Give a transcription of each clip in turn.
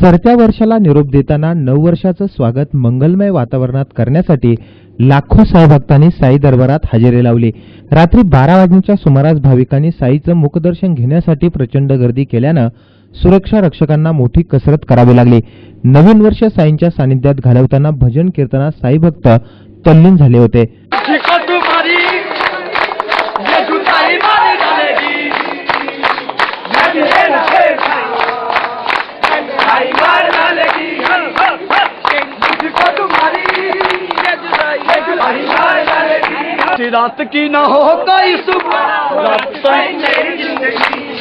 सरत्या वर्षाला निरोप देताना नऊ वर्षाचं स्वागत मंगलमय वातावरणात करण्यासाठी लाखो साईभक्तांनी साई दरबारात हजेरी लावली. रात्री बारा वाजण्याच्या सुमारास भाविकांनी साईचं मुखदर्शन घेण्यासाठी प्रचंड गर्दी केल्यानं सुरक्षा रक्षकांना मोठी कसरत करावी लागली. नवीन वर्ष साईंच्या सानिध्यात घालवताना भजन कीर्तनात साई भक्त तल्लीन झाले होते. रात की ना हो कोई सुबह। रात साई मेरी जिंदगी।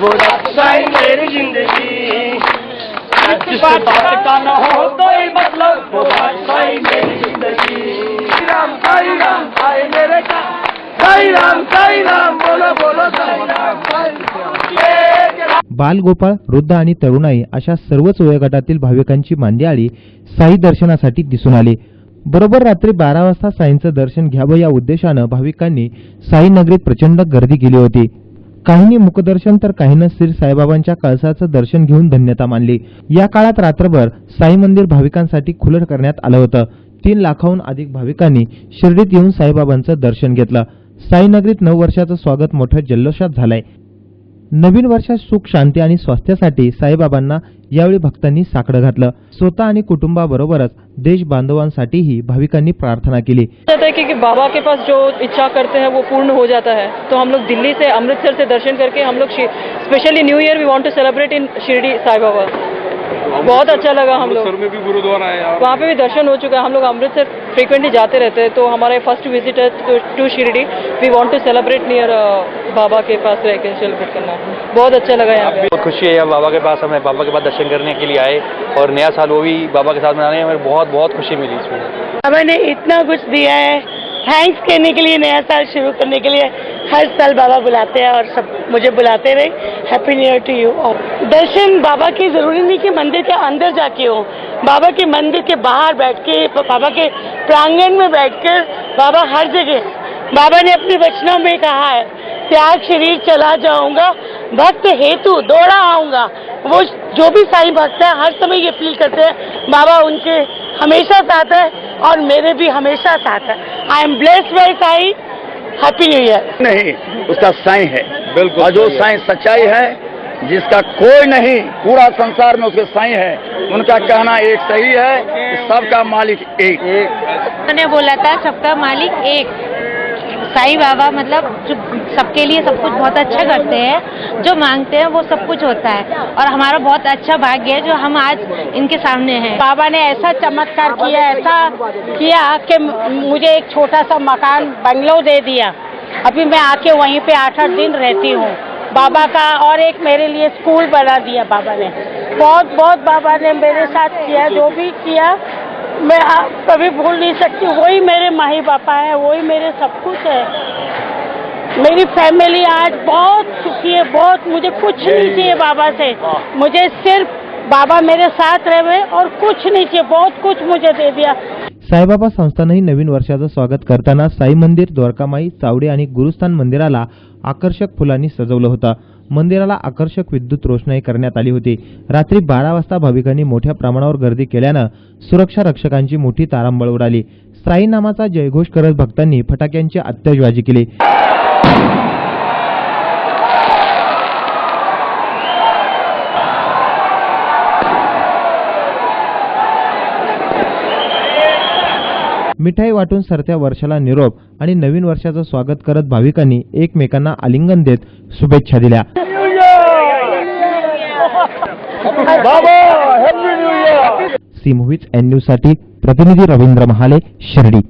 वो रात मेरी जिंदगी। जिस बात का ना हो कोई मतलब वो बात साई मेरी जिंदगी। राम साई राम साई मेरे का। साई राम साई राम बोलो बोलो साई राम साई राम। एक राम बालगोपाळ वृद्ध आणि तरुणाई अशा सर्वच वयोगटातील भाविकांची मांदियाळी साई दर्शनासाठी दिसून आली. बरोबर रात्री बारा वाजता साईंचं दर्शन घ्यावं या उद्देशानं भाविकांनी साई नगरीत प्रचंड गर्दी केली होती. काहींनी मुखदर्शन तर काहींना श्री साईबाबांच्या कळसाचं दर्शन घेऊन धन्यता मानली. या काळात रात्रभर साई मंदिर भाविकांसाठी खुलं करण्यात आलं होतं. तीन लाखाहून अधिक भाविकांनी शिर्डीत येऊन साईबाबांचं दर्शन घेतलं. साईनगरीत नऊ वर्षाचं स्वागत मोठ्या जल्लोषात झालंय. नवीन वर्षात सुख शांती आणि स्वास्थ्यासाठी साईबाबांना यावेळी भक्तांनी साकडं घातलं. स्वतः आणि कुटुंबाबरोबरच देश बांधवांसाठीही भाविकांनी प्रार्थना केली. हैं कि, कि बाबा के पास जो इच्छा करते हैं वो पूर्ण हो जाता है। तो हम लोग दिल्ली से अमृतसर से दर्शन करके हम लोग specially new year we want to celebrate in Shirdi Sai Baba बहुत अच्छा लगा हम लोग। अमृतसर में भी गुरुद्वारा है यार। वहाँ पे भी दर्शन हो चुका है। हम लोग अमृतसर फ्रीक्वेंटली जाते रहते हैं तो हमारा फ़र्स्ट विज़िट है to Shirdi we want to celebrate near Baba K pass रह के सेलिब्रेट करना। बहुत अच्छा लगा यहाँ पे। बहुत खुशी है यहाँ बाबा के पास हमें बाबा के पास दर्शन करने के लिए आए और नया साल वो भी बाबा के साथ मनाने हमें बहुत बहुत खुशी मिली इसमें। बाबा ने इतना कुछ दिया है। थैंक्स कहने के लिए, नया साल शुरू करने के लिए हर साल बाबा बुलाते हैं और सब मुझे बुलाते रहे। Happy new year to you और दर्शन बाबा की ज़रूरी नहीं कि मंदिर के अंदर जाके हो। बाबा के मंदिर के बाहर बैठ के, बाबा के प्रांगण में बैठकर बाबा हर जगह, बाबा ने अपने वचनों में कहा है, त्याग शरीर चला जाऊँगा, भक्त हेतु दौड़ा आऊँगा। वो जो भी साई भक्त है, हर समय ये फील करते हैं, बाबा उनके हमेशा साथ है और मेरे भी हमेशा साथ है। आई एम ब्लेस्ड बाई साई हैप्पी न्यू ईयर नहीं उसका साई है। बिल्कुल और जो साई सच्चाई है जिसका कोई नहीं पूरा संसार में उसके साई है उनका कहना एक सही है सबका मालिक एक। ने बोला था सबका मालिक एक। साईं बाबा मतलब जो सबके लिए सब कुछ बहुत अच्छा करते हैं, जो मांगते हैं, वो सब कुछ होता है। और हमारा बहुत अच्छा भाग्य है जो हम आज इनके सामने हैं। बाबा ने ऐसा चमत्कार किया, ऐसा किया कि मुझे एक छोटा सा मकान बंगलो दे दिया। अभी मैं आके वहीं पे आठ आठ दिन रहती हूँ। बाबा का और एक मेरे लिए स्कूल बना दिया बाबा ने। बहुत बहुत बाबा ने मेरे साथ किया, जो भी किया मैं आ- कभी भूल नहीं सकती वही मेरे माही पापा है वही मेरे सब कुछ है। मेरी फैमिली आज बहुत सुखी है बहुत मुझे कुछ नहीं चाहिए बाबा से। मुझे सिर्फ बाबा मेरे साथ रहे और कुछ नहीं चाहिए बहुत कुछ मुझे दे दिया। साईबाबा संस्थानही नवीन वर्षाचं स्वागत करताना साई मंदिर द्वारकामाई चावडे आणि गुरुस्थान मंदिराला आकर्षक फुलांनी सजवलं होतं. मंदिराला आकर्षक विद्युत रोषणाई करण्यात आली होती. रात्री बारा वाजता भाविकांनी मोठ्या प्रमाणावर गर्दी केल्यानं सुरक्षा रक्षकांची मोठी तारांबळ उडाली. साईनामाचा जयघोष करत भक्तांनी फटाक्यांची आत्याजबाजी केली. मिठाई वाटून सरत्या वर्षाला निरोप आणि नवीन वर्षाचं स्वागत करत भाविकांनी एकमेकांना आलिंगन देत शुभेच्छा दिल्या. सी मूव्हीज एन न्यूजसाठी प्रतिनिधी रवींद्र महाले शिर्डी.